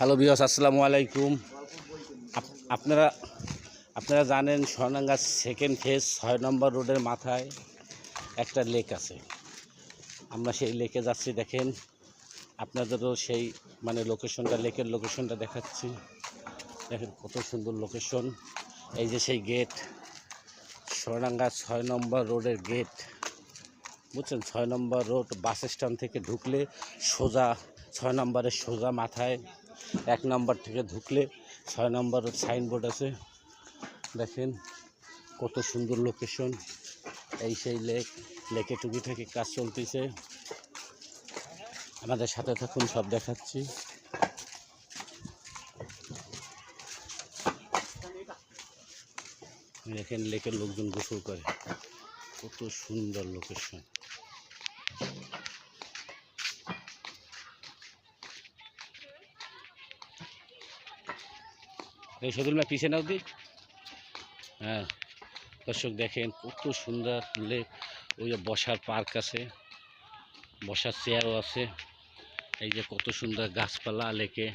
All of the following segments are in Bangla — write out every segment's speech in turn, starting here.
হ্যালো বিয়স আসসালামু আলাইকুম আপ- আপনারা আপনারা জানেন স্বর্ণাঙ্গা সেকেন্ড ফেজ ছয় নম্বর রোডের মাথায় একটা লেক আছে। আমরা সেই লেকে যাচ্ছি, দেখেন। আপনাদেরও সেই মানে লোকেশনটা লেকের লোকেশনটা দেখাচ্ছি। দেখেন কত সুন্দর লোকেশন এই যে সেই গেট স্বর্ণাঙ্গা ছয় নম্বর রোডের গেট বুঝছেন? ছয় নম্বর রোড বাস স্ট্যান্ড থেকে ঢুকলে সোজা, ছয় নম্বরের সোজা মাথায় এক নাম্বার থেকে ঢুকলে ছয় নাম্বার সাইনবোর্ড আছে। দেখেন কত সুন্দর লোকেশন এই সেই লেক, লেকে টুকিটাকি কাজ চলতেছে। আমাদের সাথে থাকুন, সব দেখাচ্ছি। দেখেন লেকের লোকজন গোসল করে। কত সুন্দর লোকেশন এই সদুল পিছিয়ে নাও দি হ্যাঁ দর্শক দেখেন কত সুন্দর লেক, ওই যে বসার পার্ক আছে, বসার চেয়ারও আছে, এই যে কত সুন্দর গাছপালা লেকে,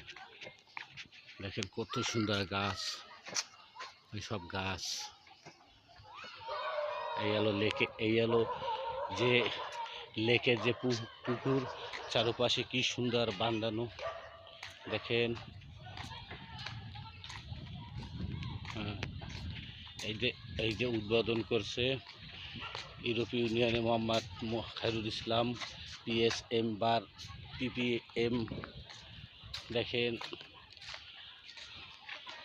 দেখেন কত সুন্দর গাছ এই সব গাছ। এই এলো লেকে, এই এলো যে লেকের যে পুকুর, চারপাশে কি সুন্দর বান্ধানো দেখেন হ্যাঁ, এই যে এই যে উদ্বোধন করছে ইউরোপীয় ইউনিয়নে Mohammad Khairul Islam, PSM bar, PPM. দেখেন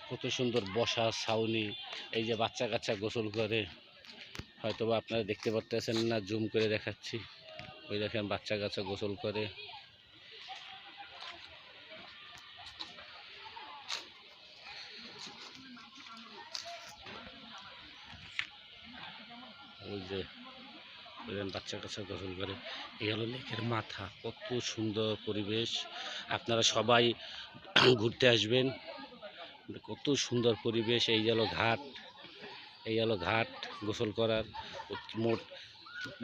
কত সুন্দর বসা, ছাউনি, এই যে বাচ্চা কাচ্চা গোসল করে। হয়তো বা আপনারা দেখতে পারতেছেন না, জুম করে দেখাচ্ছি। ওই দেখেন বাচ্চা কাচ্চা গোসল করে। ওই যে বাচ্চা কাচ্চা গোসল করে। এই হলো লেকের মাথা, কত সুন্দর পরিবেশ। আপনারা সবাই ঘুরতে আসবেন। কত সুন্দর পরিবেশ, এই হলো ঘাট, এই হলো ঘাট গোসল করার। মোট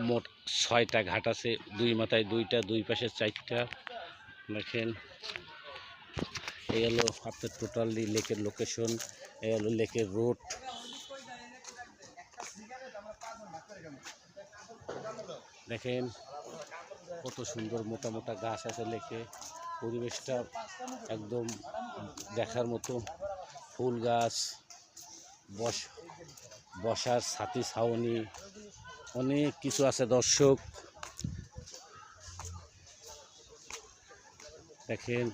মোট ছয়টা ঘাট আছে, দুই মাথায় দুইটা, দুই পাশে চারটা। দেখেন, এই হলো আপনার টোটালি লেকের লোকেশন এই হলো লেকের রোড দেখেন, কত সুন্দর মোটা মোটা গাছ আছে লেখে পরিবেশটা একদম দেখার মতো। ফুল গাছ, বস, বসার ছাতি, ছাউনি, অনেক কিছু আছে দর্শক। দেখেন